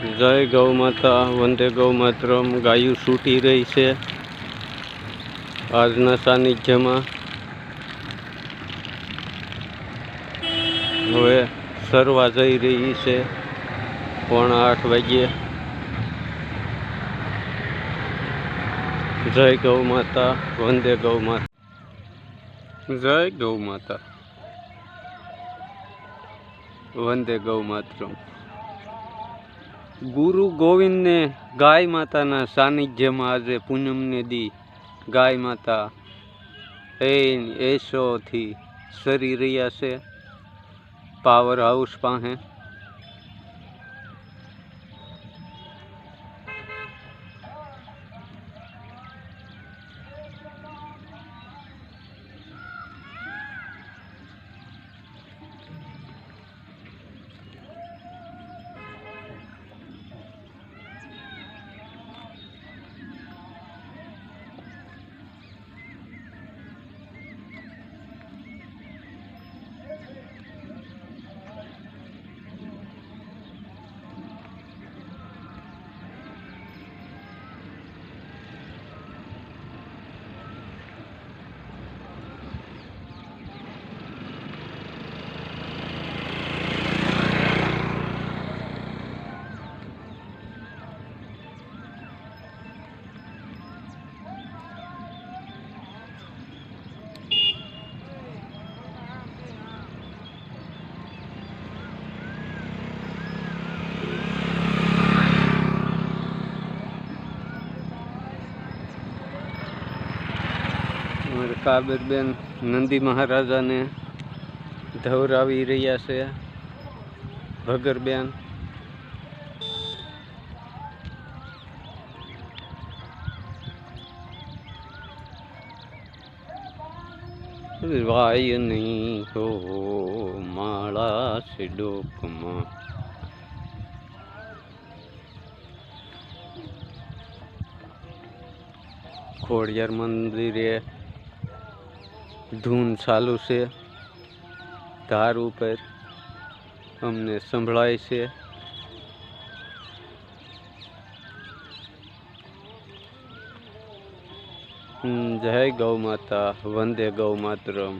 જય ગૌ માતા, વંદે ગૌ માતરમ. ગાયું છૂટી રહી છે આજના સાનિધ્યમાં. હવે સરવા જઈ રહી છે પોણા આઠ વાગ્યે. જય ગૌ માતા, વંદે ગૌ માતા. જય ગૌ માતા, વંદે ગૌ માતરમ. ગુરુ ગોવિંદને ગાય માતાના સાનિધ્યમાં આજે પૂનમને દી. ગાય માતા, એન એસોથી સરી રહ્યા છે. પાવર હાઉસ પાસે અમારે કાબરબેન નંદી મહારાજાને ધવરાવી રહ્યા છે. ભગરબેન વાય નહીં હો માળા છે ડોકમાં. ખોડિયાર મંદિરે ધૂન ચાલુ છે. ધાર ઉપર અમને સંભળાય છે. જય ગૌ માતા વંદે ગૌ માતરમ.